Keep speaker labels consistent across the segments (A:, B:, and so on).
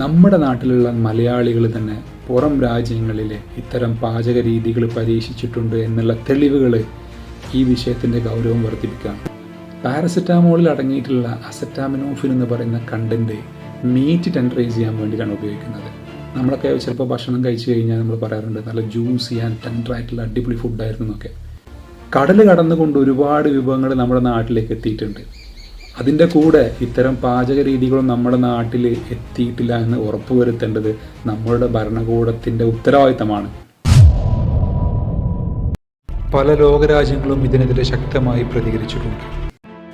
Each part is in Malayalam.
A: നമ്മുടെ നാട്ടിലുള്ള മലയാളികൾ തന്നെ പുറം രാജ്യങ്ങളിലെ ഇത്തരം പാചക രീതികൾ പരീക്ഷിച്ചിട്ടുണ്ട് എന്നുള്ള തെളിവുകൾ ഈ വിഷയത്തിന്റെ ഗൗരവം വർദ്ധിപ്പിക്കുകയാണ്. പാരസെറ്റാമോളിൽ അടങ്ങിയിട്ടുള്ള അസറ്റാമിനോഫിൻ എന്ന് പറയുന്ന കണ്ടന്റ് മീറ്റ് ടെൻഡറൈസ് ചെയ്യാൻ വേണ്ടിയിട്ടാണ് ഉപയോഗിക്കുന്നത്. നമ്മളൊക്കെ ചിലപ്പോൾ ഭക്ഷണം കഴിച്ചു കഴിഞ്ഞാൽ നമ്മൾ പറയാറുണ്ട് നല്ല ജ്യൂസി ആൻഡ് ടെൻഡറായിട്ടുള്ള അടിപൊളി ഫുഡായിരുന്നു എന്നൊക്കെ. കടൽ കടന്നുകൊണ്ട് ഒരുപാട് വിഭവങ്ങൾ നമ്മുടെ നാട്ടിലേക്ക് എത്തിയിട്ടുണ്ട്. അതിന്റെ കൂടെ ഇത്തരം പാചക രീതികളും നമ്മുടെ നാട്ടിൽ എത്തിയിട്ടില്ല എന്ന് ഉറപ്പുവരുത്തേണ്ടത് നമ്മളുടെ ഭരണകൂടത്തിന്റെ ഉത്തരവാദിത്തമാണ്. പല ലോകരാജ്യങ്ങളും ഇതിനെതിരെ ശക്തമായി പ്രതികരിച്ചിട്ടുണ്ട്.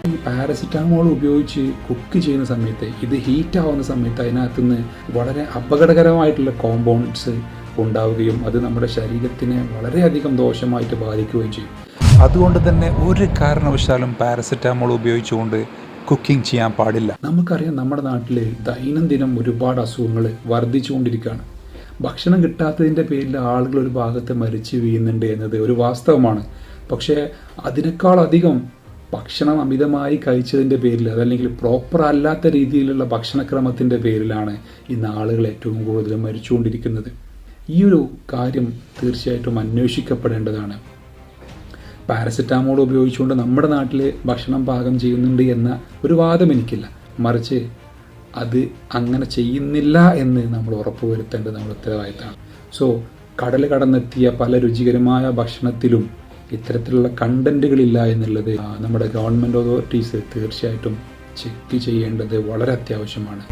A: ഈ പാരസിറ്റാമോൾ ഉപയോഗിച്ച് കുക്ക് ചെയ്യുന്ന സമയത്ത് ഇത് ഹീറ്റ് ആവുന്ന സമയത്ത് അതിനകത്ത് നിന്ന് വളരെ അപകടകരമായിട്ടുള്ള കോമ്പൗണ്ട്സ് ഉണ്ടാവുകയും അത് നമ്മുടെ ശരീരത്തിനെ വളരെയധികം ദോഷമായിട്ട് ബാധിക്കുകയും ചെയ്യും.
B: അതുകൊണ്ട് തന്നെ ഒരു കാരണവശാലും പാരസെറ്റാമോൾ ഉപയോഗിച്ചുകൊണ്ട് കുക്കിംഗ് ചെയ്യാൻ പാടില്ല.
A: നമുക്കറിയാം നമ്മുടെ നാട്ടിൽ ദൈനംദിനം ഒരുപാട് അസുഖങ്ങൾ വർദ്ധിച്ചുകൊണ്ടിരിക്കുകയാണ്. ഭക്ഷണം കിട്ടാത്തതിന്റെ പേരിൽ ആളുകൾ ഒരു ഭാഗത്ത് മരിച്ചു വീഴുന്നുണ്ട് എന്നത് ഒരു വാസ്തവമാണ്. പക്ഷേ അതിനേക്കാളധികം ഭക്ഷണം അമിതമായി കഴിച്ചതിന്റെ പേരിൽ അതല്ലെങ്കിൽ പ്രോപ്പർ അല്ലാത്ത രീതിയിലുള്ള ഭക്ഷണക്രമത്തിന്റെ പേരിലാണ് ഇന്ന് ആളുകൾ ഏറ്റവും കൂടുതൽ മരിച്ചുകൊണ്ടിരിക്കുന്നത്. ഈ ഒരു കാര്യം തീർച്ചയായിട്ടും അന്വേഷിക്കപ്പെടേണ്ടതാണ്. പാരസെറ്റാമോൾ ഉപയോഗിച്ചുകൊണ്ട് നമ്മുടെ നാട്ടിൽ ഭക്ഷണം പാകം ചെയ്യുന്നുണ്ട് എന്ന ഒരു വാദം എനിക്കില്ല. മറിച്ച് അത് അങ്ങനെ ചെയ്യുന്നില്ല എന്ന് നമ്മൾ ഉറപ്പുവരുത്തേണ്ടത് നമ്മുടെ ഉത്തരവാദിത്തമാണ്. സോ കടൽ കടന്നെത്തിയ പല രുചികരമായ ഭക്ഷണത്തിലും ഇത്തരത്തിലുള്ള കണ്ടന്റുകളില്ല എന്നുള്ളത് നമ്മുടെ ഗവൺമെന്റ് അതോറിറ്റീസ് തീർച്ചയായിട്ടും ചെക്ക് ചെയ്യേണ്ടത് വളരെ അത്യാവശ്യമാണ്.